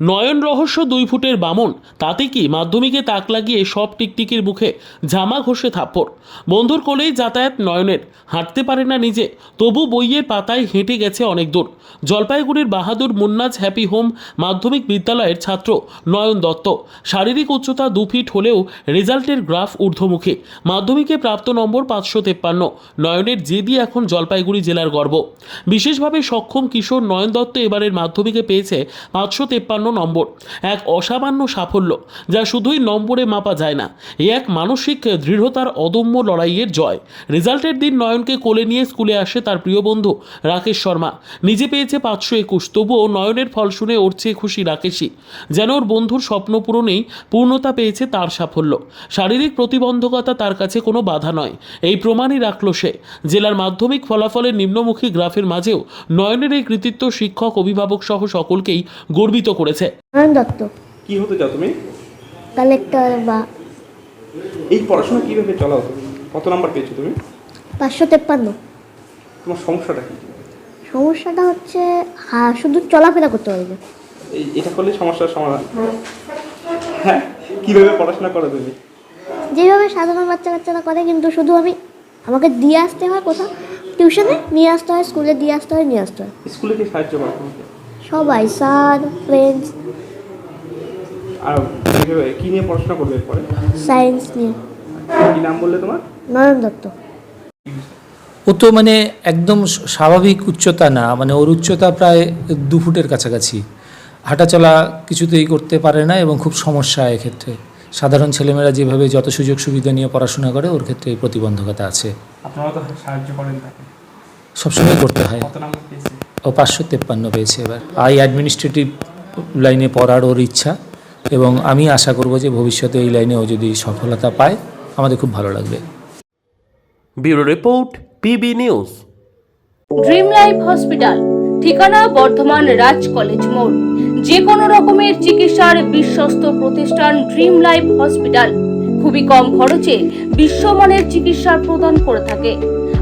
নয়ন রহস্য দুই ফুটের বামন, তাতে কি মাধ্যমিকে তাক লাগিয়ে সব টিকটিকির মুখে জামা ঘষে থাপ্পড়? বন্ধুর কোলেই যাতায়াত নয়নের, হাঁটতে পারে না নিজে, তবু বইয়ের পাতায় হেঁটে গেছে অনেক দূর। জলপাইগুড়ির বাহাদুর মুন্নাজ হ্যাপি হোম মাধ্যমিক বিদ্যালয়ের ছাত্র নয়ন দত্ত, শারীরিক উচ্চতা দু ফিট হলেও রেজাল্টের গ্রাফ ঊর্ধ্বমুখী, মাধ্যমিকে প্রাপ্ত নম্বর পাঁচশো তেপ্পান্ন, নয়নের জেদি এখন জলপাইগুড়ি জেলার গর্ব। বিশেষভাবে সক্ষম কিশোর নয়ন দত্ত এবারের মাধ্যমিকে পেয়েছে পাঁচশো তেপ্পান্ন নম্বর, এক অসামান্য সাফল্য যা শুধুই নম্বরে মাপা যায় না, এ এক মানসিক দৃঢ়তার অদম্য লড়াইয়ের জয়। রেজাল্টের দিন নয়নকে কোলে নিয়ে স্কুলে আসে তার প্রিয় বন্ধু রাকেশ শর্মা। নিজে পেয়েছে পাঁচশো একুশ, তবুও নয়নের ফল শুনে ওর চেয়ে খুশি রাকেশই। যেন ওর বন্ধুর স্বপ্ন পূরণেই পূর্ণতা পেয়েছে তার সাফল্য। শারীরিক প্রতিবন্ধকতা তার কাছে কোনো বাধা নয়, এই প্রমাণই রাখল সে। জেলার মাধ্যমিক ফলাফলের নিম্নমুখী গ্রাফের মাঝেও নয়নের এই কৃতিত্ব শিক্ষক, অভিভাবক সহ সকলকেই গর্বিত করেছে। নয়ন দত্ত। কি হতে চাও তুমি? কালেক্টর বা এই পড়াশোনা কীভাবে চালাও তুমি? কত নাম্বার পেয়েছ তুমি? পাঁচশো তেপ্পান্ন। তোমার সমস্যাটা কি? সমস্যাটা হচ্ছে হ্যাঁ শুধু চলাফেরা করতে পারবে এই এটা করলে সমস্যার সমাধান। হ্যাঁ? কীভাবে পড়াশোনা করো তুমি? যেভাবে সাধারণ বাচ্চা কাচ্চারা করে কিন্তু শুধু আমি আমাকে দিয়ে আসতে হয় কোথাও। টিউশনে নিয়ে আসতে হয় স্কুলে দিয়ে আসতে হয় নিয়ে আসতে হয়। স্কুলে কি সাহায্য করো তোমাকে? সবাই স্যার ফ্রেন্ডস আর কী নিয়ে পড়াশোনা করবে এরপরে? সায়েন্স নিয়ে। কী নাম বললে তোমার? নয়ন দত্ত। ও তো মানে একদম স্বাভাবিক উচ্চতা না মানে ওর উচ্চতা প্রায় দু ফুটের কাছাকাছি। হাঁটাচলা কিছুতেই করতে পারে না এবং খুব সমস্যা এক্ষেত্রে। সাধারণ ছেলেমেয়েরা যেভাবে যত সুযোগ সুবিধা নিয়ে পড়াশোনা করে ওর ক্ষেত্রে এই প্রতিবন্ধকতা আছে। আপনারা তো সাহায্য করেন তাকে। সবসময় করতে হয়। ও পাঁচশো তেপ্পান্ন পেয়েছে এবার। আই অ্যাডমিনিস্ট্রেটিভ লাইনে পড়ার ওর ইচ্ছা এবং আমি আশা করব যে ভবিষ্যতে এই লাইনে ও যদি সফলতা পায় আমাদের খুব ভালো লাগবে। Bureau report P B news. Dream life hospital ঠিকানা বর্ধমান রাজ কলেজ মোড়। যে কোনো রকমের চিকিৎসার বিশ্বস্ত প্রতিষ্ঠান ড্রিম লাইফ হসপিটাল। খুবই কম খরচে বিশ্বমানের চিকিৎসা প্রদান করে থাকে।